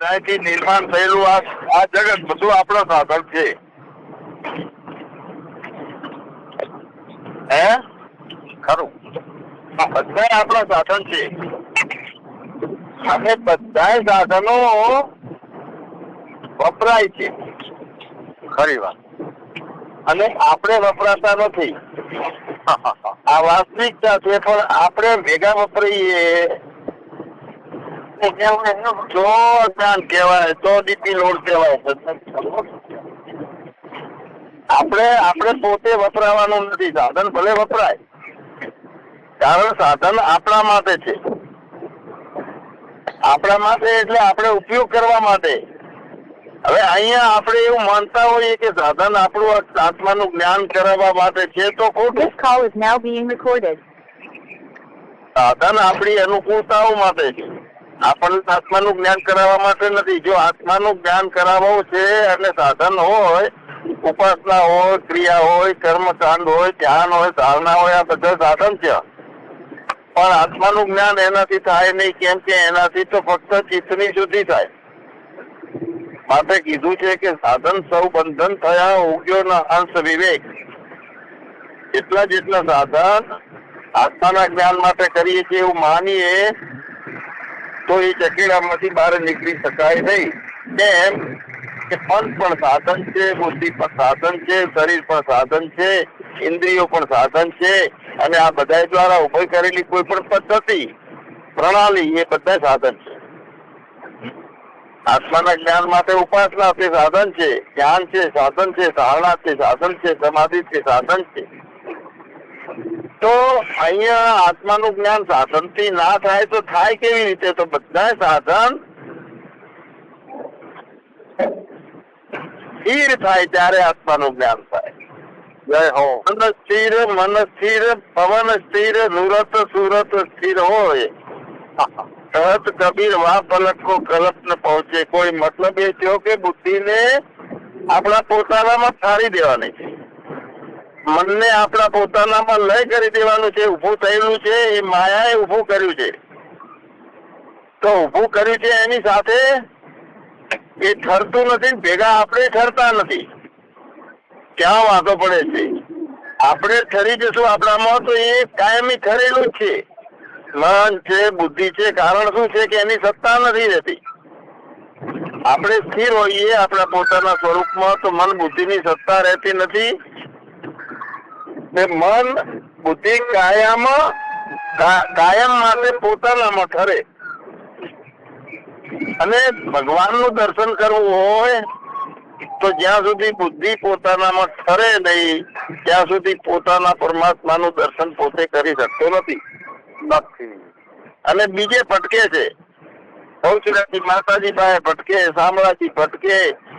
ત્યાંથી નિર્માણ થયેલું આ આ જગત બધું આપણો સાધન છે. હે? ખરું. બધા આપણા સાધન છે. અને બધા સાધનો વપરાય છે. ખરી વાત. અને આપણે વપરાતા નથી. આ વાસ્તવિકતા છે, પણ આપણે ભેગા વપરાઈએ જો કહેવાય તો ડીપી લોડ કહેવાય. આપણે આપણે પોતે વપરાવાનું નથી. સાધન ભલે વપરાય કારણ સાધન આપણા માટે છે. આપણા માટે એટલે આપણે ઉપયોગ કરવા માટે. હવે અહીંયા આપણે એવું માનતા હોઈએ કે સાધન આપણું આત્માનું જ્ઞાન કરાવવા માટે છે તો ખોટું. Is now being સાધન આપણી અનુકૂળતાઓ માટે છે. આપણને આત્માનું જ્ઞાન કરાવવા માટે નથી. જો આત્માનું જ્ઞાન કરાવવું છે અને સાધન હોય, ઉપાસના હોય, ક્રિયા હોય, કર્મકાંડ હોય, ધ્યાન હોય, ધારણા હોય, આ બધા સાધન છે. પણ આત્માનું જ્ઞાન એનાથી થાય નહીં. કેમ કે એનાથી તો ફક્ત ચિત્તની શુદ્ધિ થાય. માટે કીધું છે કે સાધન સૌ બંધન થયા ઉગ્યો અંશ વિવેક. એટલા જેટલા સાધન આત્માના જ્ઞાન માટે કરીએ છીએ એવું માનીએ તો એ ચકેડામાંથી બહાર નીકળી શકાય નહીં. કેમ? કે પંચ પણ સાધન છે, બુદ્ધિ પણ સાધન છે, શરીર પણ સાધન છે, ઇન્દ્રિયો પણ સાધન છે, અને આ બધા દ્વારા ઊભી કરેલી કોઈ પણ પદ્ધતિ, પ્રણાલી, એ બધા સાધન છે. આત્માના જ્ઞાન માટે ઉપાસના તે સાધન છે જ્ઞાન છે, સાધન છે, ધારણા છે, સાધન છે, સમાધિ છે, સાધન છે. તો અહીંયા આત્માનું જ્ઞાન સાધનથી ના થાય તો થાય કેવી રીતે? તો બધા સાધન સ્થિર થાય ત્યારે આત્માનું જ્ઞાન થાય. જય હો. મન સ્થિર મન સ્થિર પવન સ્થિર નુરત સુરત સ્થિર હોય. કહત કબીર વાહ પલક કો કલ્પ ન પહોંચે. કોઈ મતલબ એ થયો કે બુદ્ધિને આપણા પોતાનામાં ઠારી દેવાની છે. મનને આપણા પોતાનામાં લય કરી દેવાનું છે ઉભું થયેલું છે, એ માયાએ ઉભું કર્યું છે. તો ઉભું કર્યું છે એની સાથે એ ઠરતું નથી, ભેગા આપણે ઠરતા નથી. ક્યાં વાંધો પડે છે? આપણે ઠરી જશું આપણામાં તો એ કાયમી ઠરેલું જ છે. મન છે, બુદ્ધિ છે, કારણ શું છે કે એની સત્તા નથી રહેતી. આપણે સ્થિર હોઈએ આપણા પોતાના સ્વરૂપમાં તો મન બુદ્ધિની સત્તા રહેતી નથી. ને મન, બુદ્ધિ કાયામાં કાયમ માટે પોતાનામાં ઠરે. અને ભગવાનનું દર્શન કરવું હોય, તો જ્યાં સુધી બુદ્ધિ પોતાનામાં ઠરે નહીં, ત્યાં સુધી પોતાના પરમાત્માનું દર્શન પોતે કરી શકતો નથી. નથી અને બીજે ભટકે છે. પૌચરાજી માતાજી પાસે ભટકે, શામળાજી ભટકે,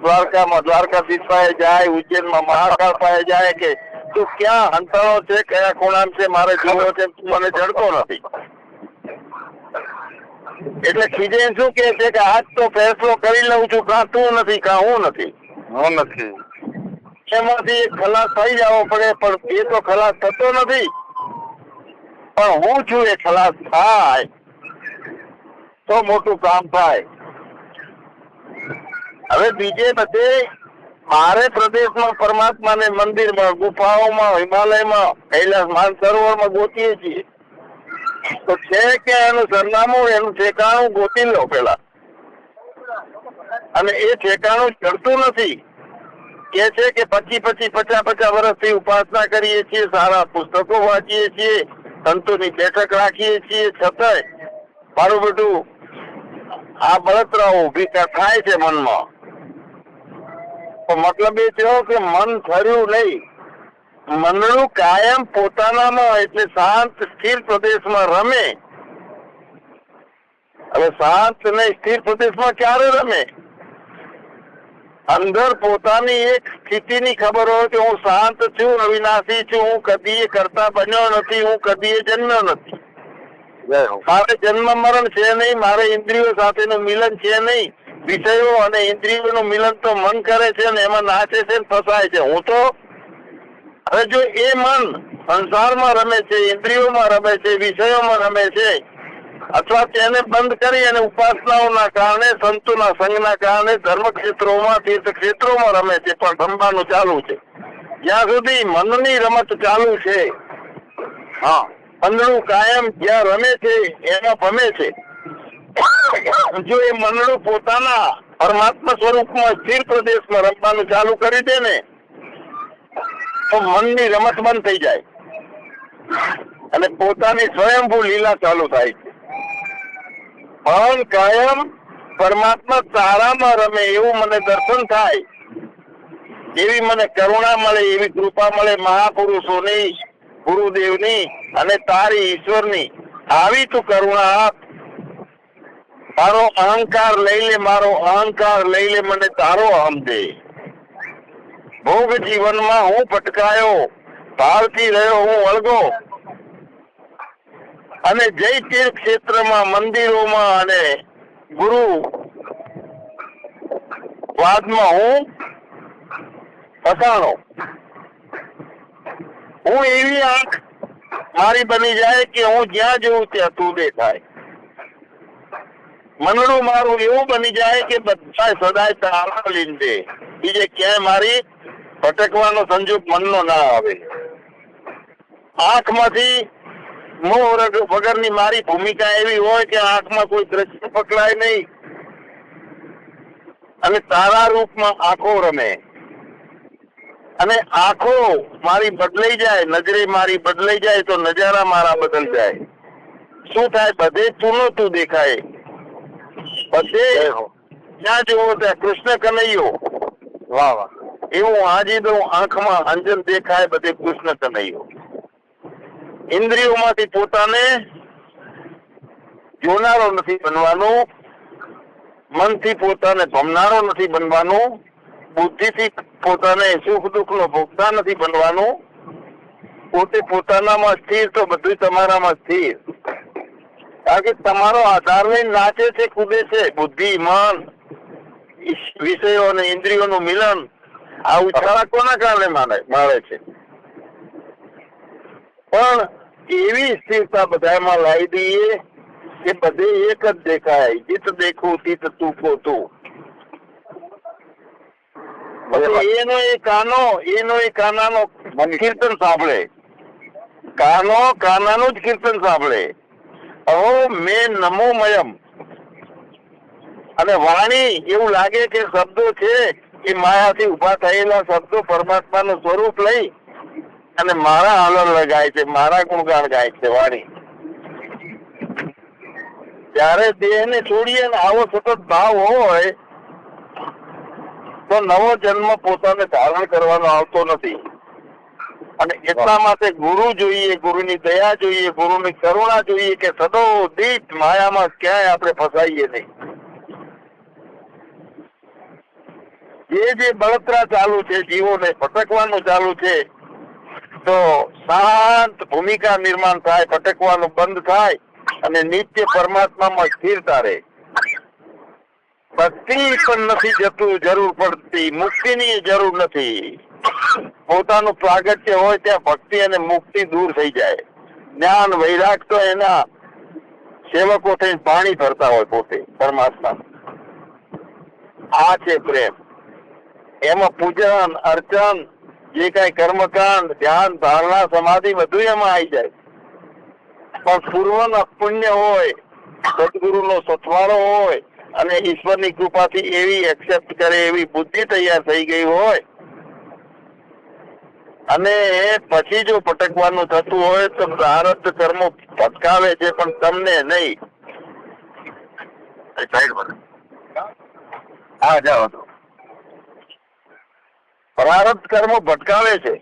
દ્વારકામાં દ્વારકાધીશ પાસે જાય, ઉજ્જૈનમાં મહાકાળ પાસે જાય કે તું ક્યાં હંતાણો છે કયા ખૂણા છે મારે જોવો છે મને જડતો નથી. એટલે ખીજે શું કે છે કે આજ તો ફેસલો કરી લઉં છું કાં તું નથી કાં હું નથી? હું નથી. એમાંથી ખલાસ થઈ જવો પડે પણ એ તો ખલાસ થતો નથી. પણ હું છું એ ખલાસ થાય. તો મોટું કામ થાય. હવે બીજે બધે બારે પ્રદેશમાં પરમાત્માને મંદિરમાં, ગુફાઓમાં, હિમાલયમાં, કૈલાસ માનસરોવરમાં ગોતીએ છીએ. તો છે કે એનું સરનામું, એનું ઠેકાણું ગોતી લો પેલા અને એ ઠેકાણું ચડતું નથી. કે છે કે પચી પચી પચાસ પચાસ વર્ષથી ઉપાસના કરીએ છીએ, સારા પુસ્તકો વાંચીએ છીએ, સંતોની બેઠક રાખીએ છીએ. છતાંય મારું બધું આ બળતરાઓ ઊભી થાય છે મનમાં. મતલબ એ થયો કે મન થર્યું નહીં. મનનું કાયમ પોતાનામાં એટલે શાંત સ્થિર પ્રદેશમાં રમે. હવે શાંત ને સ્થિર પ્રદેશમાં ક્યારે રમે? અંદર પોતાની એક સ્થિતિની ખબર હોય કે હું શાંત છું અવિનાશી છું હું કદી કરતા બન્યો નથી હું કદી જન્મ્યો નથી. મારે જન્મ મરણ છે નહીં મારે ઇન્દ્રિયો સાથેનું મિલન છે નહીં. વિષયો અને ઇન્દ્રિયોનું મિલન તો મન કરે છે ને એમાં નાચે છે ફસાય છે. હું તો હવે જો એ મન સંસારમાં રમે છે, ઇન્દ્રિયોમાં રમે છે, વિષયોમાં રમે છે, અથવા તેને બંધ કરી અને ઉપાસનાઓના કારણે, સંતોના સંઘના કારણે ધર્મ ક્ષેત્રોમાં ક્ષેત્રોમાં રમે છે, પણ રમવાનું ચાલુ છે. જ્યાં સુધી મનની રમત ચાલુ છે, હા મનડું કાયમ જ્યાં રમે છે, એમાં ભમે છે. જો એ મંડળું પોતાના પરમાત્મા સ્વરૂપમાં સ્થિર પ્રદેશમાં રમવાનું ચાલુ કરી દે ને, તો મનની રમત બંધ થઈ જાય. અને પોતાની સ્વયંભૂ લીલા ચાલુ થાય છે. પણ કાયમ પરમાત્મા તારામાં રમે એવું મને દર્શન થાય. એવી મને કરુણા મળે, એવી કૃપા મળે મહાપુરુષોની, ગુરુદેવની અને તારી ઈશ્વરની. આવી તું કરુણા આપ. મારો અહંકાર લઈ લે, મારો અહંકાર લઈ લે, મને તારો અહમ દે. ભોગ જીવનમાં હું ભટકાયો ભાવથી રહ્યો હું વળગો. અને જય તીર્થ ક્ષેત્રમાં, મંદિરોમાં અને ગુરુ વાદમાં હું ફસાણો. હું એવી આંખ મારી બની જાય કે હું જ્યાં જોઉં ત્યાં તું દેખાય. મનડું મારું એવું બની જાય કે બધા સદાય તારા લીંદે. બીજે ક્યાંય મારી ભટકવાનો સંજોગ મનનો ના આવે. આંખમાંથી મોર વગરની મારી ભૂમિકા એવી હોય કે આંખમાં કોઈ દ્રશ્ય પકડાય નહીં. અને તારા રૂપમાં આંખો રમે. અને આંખો મારી બદલાઈ જાય, નજરે મારી બદલાઈ જાય તો નજારા મારા બદલ જાય. શું થાય? બધે ચૂનો તું દેખાય. બધે ત્યાં જ્યાં ત્યાં કૃષ્ણ કનૈયો વાહ વાહ. એવું હાજી દઉં આંખમાં અંજન દેખાય બધે કૃષ્ણ કનૈયો ઇન્દ્રિયોમાંથી પોતાને જોનારો નથી બનવાનું મનથી પોતાને ભમનારો નથી બનવાનું બુદ્ધિથી પોતાને સુખ દુઃખ નો ભોગતા નથી બનવાનું. પોતે પોતાનામાં સ્થિર તો બધું તમારામાં સ્થિર. કારણ કે તમારો આધાર લઈને નાચે છે, કૂદે છે. બુદ્ધિ, મન વિષયો અને ઇન્દ્રિયોનું મિલન આ ઉછાળા કોના કારણે માને મળે છે? પણ એવી સ્થિરતા બધામાં લાવી દઈએ કે બધે એક જ દેખાય. જીત દેખું, તીત તું. કો તું પછી એનો એ કાનો, એનો એ કાનાનો કીર્તન સાંભળે. કાનો કાનાનું જ કીર્તન સાંભળે. મેં નમોમયમ. અને વાણી એવું લાગે કે શબ્દો છે, એ માયાથી ઊભા થયેલા શબ્દો પરમાત્માનું સ્વરૂપ લઈ અને મારા આલર લગાય છે, મારા ગુણગાન ગાય છે વાણી. ત્યારે દેહને છોડીએ ને આવો સતત ભાવ હોય, તો નવો જન્મ પોતાને ધારણ કરવાનો આવતો નથી. અને એટલા માટે ગુરુ જોઈએ, ગુરુની દયા જોઈએ, ગુરુની કરુણા જોઈએ કે સદો દીઠ માયામાં ક્યાંય આપણે ફસાઈએ નહીં. જે જે બળતરા ચાલુ છે, જીવોને ભટકવાનું ચાલુ છે, તો શાંત ભૂમિકા નિર્માણ થાય, ભટકવાનું બંધ થાય અને નિત્ય પરમાત્મામાં સ્થિરતા રહે. ભક્તિ પણ નથી જતું જરૂર પડતી, મુક્તિની જરૂર નથી. પોતાનું પ્રાગટ્ય હોય ત્યાં ભક્તિ અને મુક્તિ દૂર થઈ જાય. જ્ઞાન, વૈરાગ તો એના સેવકો થઈને પાણી ભરતા હોય પોતે, પરમાત્મા. આ છે પ્રેમ. એમાં પૂજન, અર્ચન, જે કઈ કર્મકાંડ, ધ્યાન, ધારણા, સમાધિ બધું એમાં આવી જાય. પણ પૂર્વના પુણ્ય હોય સદગુરુ નો સથવારો હોય, અને ઈશ્વરની કૃપાથી એવી એક્સેપ્ટ કરે, એવી બુદ્ધિ તૈયાર થઈ ગઈ હોય અને પછી જો પટકવાનું થતું હોય તો પ્રારબ્ધ કર્મો ભટકાવે છે પણ તમને નહીં. હા જાઓ તો. પ્રારબ્ધ કર્મો ભટકાવે છે.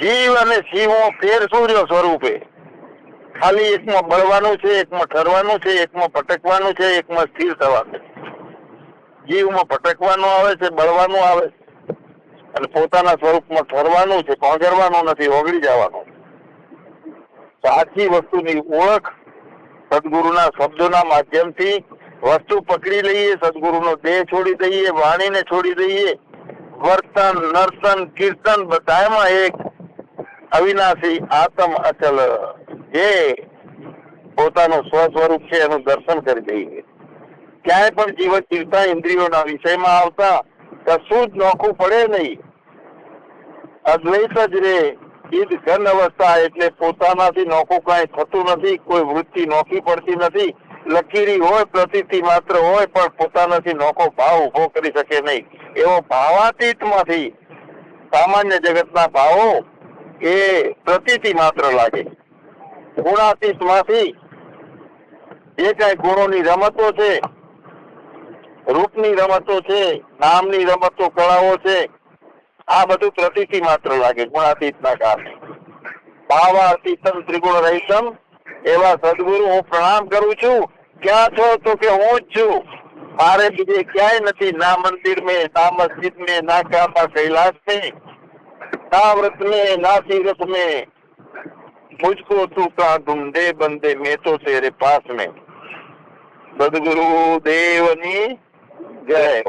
જીવ અને શિવો ફેર સૂર્ય સ્વરૂપે. ખાલી એકમાં બળવાનું છે એકમાં ઠરવાનું છે એકમાં ભટકવાનું છે એકમાં સ્થિર થવાનું જીવમાં ભટકવાનું આવે છે બળવાનું આવે છે. અને પોતાના સ્વરૂપમાં ઠરવાનું છે પહોંચવાનું નથી, ઓગળી જવાનું. સાચી વસ્તુની ઓળખ સદગુરુના શબ્દોના માધ્યમથી વસ્તુ પકડી લઈએ, સદગુરુનો દેહ છોડી દઈએ, વાણીને છોડી દઈએ, વર્તન, નર્તન, કીર્તન બધામાં એક અવિનાશી આત્મ અચલ જે પોતાનું સ્વ સ્વરૂપ છે, એનું દર્શન કરી દઈએ. ક્યાંય પણ જીવન જીવતા ઇન્દ્રિયોના વિષયમાં આવતા કશું જ નોખું પડે નહીં અદ્વૈત જ રે ઈદ ઘન અવસ્થા એટલે પોતાનાથી નોખું કાંઈ થતું નથી કોઈ વૃત્તિ નોખી પડતી નથી લકીરી હોય પ્રતીતિ માત્ર હોય પણ પોતાનાથી નોખો ભાવ ઊભો કરી શકે નહીં એવો ભાવાતીતમાંથી સામાન્ય જગતના ભાવો એ પ્રતિતિ માત્ર લાગે ગુણાતીતમાંથી જે કઈ ગુણોની રમતો છે રૂપની રમતો છે, નામની રમતો, કળાઓ છે. આ બધું પ્રતિથી માત્ર લાગે, ગુણાતીતના કારણે. ભાવાતીતમ ત્રિગુણ રહીતમ, એવા સદગુરુ હું પ્રણામ કરું છું. ક્યાં છો તો કે હું જ છું. મારે બીજે ક્યાંય નથી, ના મંદિર મેં, ના મસ્જિદ મે, ના કાબા કૈલાસ મેં. ના વ્રત મેં, ના તીરથ મેં. મુજકો તું કા ઢૂંઢે બંદે, મેં તો તેરે પાસ મે. સદગુરુ દેવની Good.